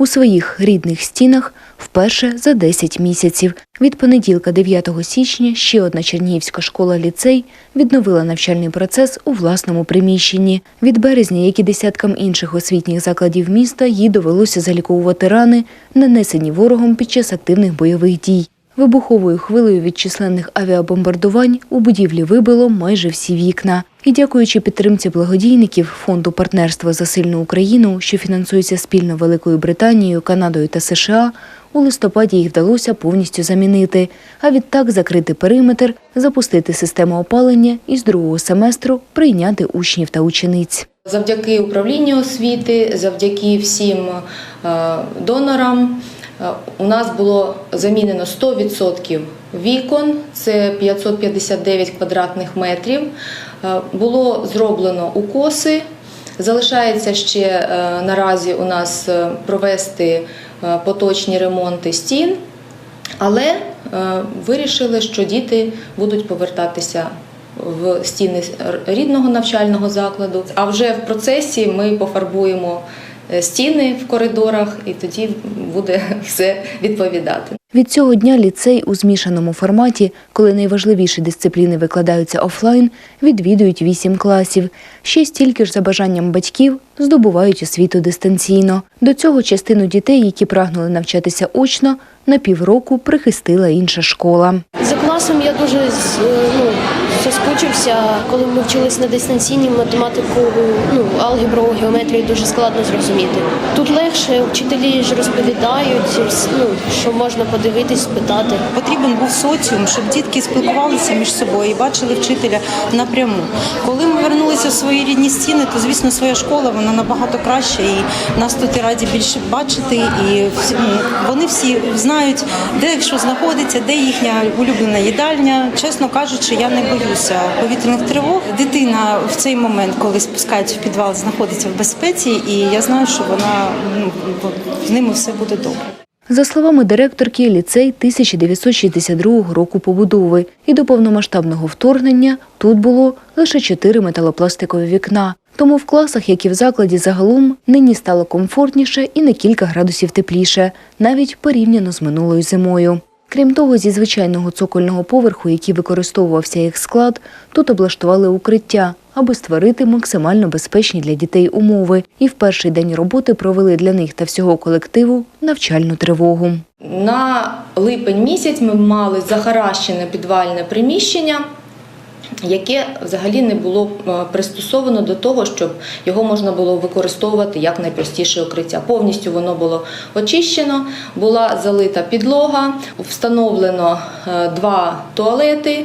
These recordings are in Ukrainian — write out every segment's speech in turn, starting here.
у своїх рідних стінах вперше за 10 місяців. Від понеділка, 9 січня, ще одна Чернігівська школа-ліцей відновила навчальний процес у власному приміщенні. Від березня, як і десяткам інших освітніх закладів міста, їй довелося заліковувати рани, нанесені ворогом під час активних бойових дій. Вибуховою хвилею від численних авіабомбардувань у будівлі вибило майже всі вікна. І дякуючи підтримці благодійників фонду партнерства за сильну Україну, що фінансується спільно Великою Британією, Канадою та США, у листопаді їх вдалося повністю замінити, а відтак закрити периметр, запустити систему опалення і з другого семестру прийняти учнів та учениць. Завдяки управлінню освіти, завдяки всім е, донорам у нас було замінено 100% вікон, це 559 квадратних метрів. Е, Було зроблено укоси. Залишається ще е, наразі у нас е, провести е, поточні ремонти стін, але е, вирішили, що діти будуть повертатися в стіни рідного навчального закладу. А вже в процесі ми пофарбуємо е, стіни в коридорах, і тоді буде все відповідати. Від цього дня ліцей у змішаному форматі, коли найважливіші дисципліни викладаються офлайн, відвідують вісім класів. Ще стільки ж за бажанням батьків здобувають освіту дистанційно. До цього частину дітей, які прагнули навчатися очно, на півроку прихистила інша школа. За класом я дуже з- ну, соскучився, коли ми вчились на дистанційній математику, ну, алгебру, геометрію дуже складно зрозуміти. Тут легше, вчителі ж розповідають, ну, що можна подивитись, спитати. Потрібен був соціум, щоб дітки спілкувалися між собою і бачили вчителя напряму. Коли ми вернулися в свої рідні стіни, то звісно своя школа вона набагато краща, і нас тут і раді більше бачити. І ну, вони всі знають, де що знаходиться, де їхня улюблена їдальня. Чесно кажучи, я не боюся повітряних тривог. Дитина в цей момент, коли спускається в підвал, знаходиться в безпеці, і я знаю, що вона ну, з ними все буде добре. За словами директорки, ліцей 1962 року побудови, і до повномасштабного вторгнення тут було лише чотири металопластикові вікна. Тому в класах, як і в закладі загалом, нині стало комфортніше і на кілька градусів тепліше, навіть порівняно з минулою зимою. Крім того, зі звичайного цокольного поверху, який використовувався як склад, тут облаштували укриття, аби створити максимально безпечні для дітей умови. І в перший день роботи провели для них та всього колективу навчальну тривогу. На липень місяць ми мали захаращене підвальне приміщення. Яке взагалі не було е, пристосовано до того, щоб його можна було використовувати як найпростіше укриття. Повністю воно було очищено, була залита підлога, встановлено е, два туалети,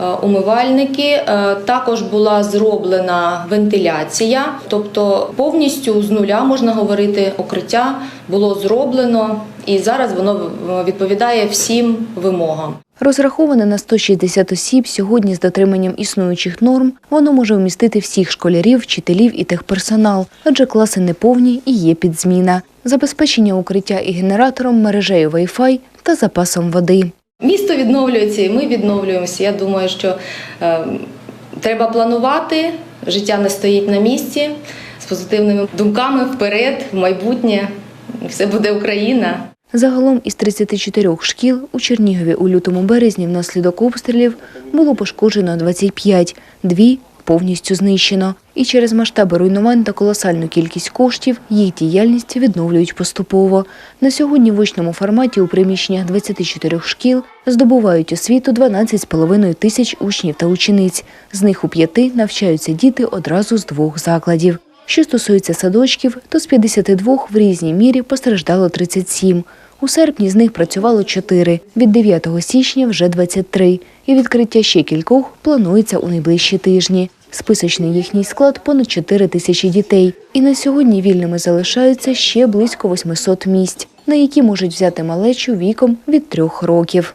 е, умивальники. Також була зроблена вентиляція, тобто повністю з нуля можна говорити, укриття було зроблено, і зараз воно відповідає всім вимогам. Розраховане на 160 осіб сьогодні з дотриманням існуючих норм, воно може вмістити всіх школярів, вчителів і техперсонал, адже класи неповні і є підзміна. Забезпечення укриття і генератором, мережею Wi-Fi та запасом води. Місто відновлюється, і ми відновлюємося. Я думаю, що е, треба планувати. Життя не стоїть на місці з позитивними думками вперед, в майбутнє. Все буде Україна. Загалом із 34 шкіл у Чернігові у лютому-березні внаслідок обстрілів було пошкоджено 25, дві повністю знищено. І через масштаби руйнувань та колосальну кількість коштів їх діяльність відновлюють поступово. На сьогодні в очному форматі у приміщеннях 24 шкіл здобувають освіту 12,5 тисяч учнів та учениць. З них у п'яти навчаються діти одразу з двох закладів. Що стосується садочків, то з 52 в різній мірі постраждало 37. У серпні з них працювало 4, від 9 січня вже 23. І відкриття ще кількох планується у найближчі тижні. Списочний їхній склад понад 4 тисячі дітей. І на сьогодні вільними залишаються ще близько 800 місць, на які можуть взяти малечу віком від трьох років.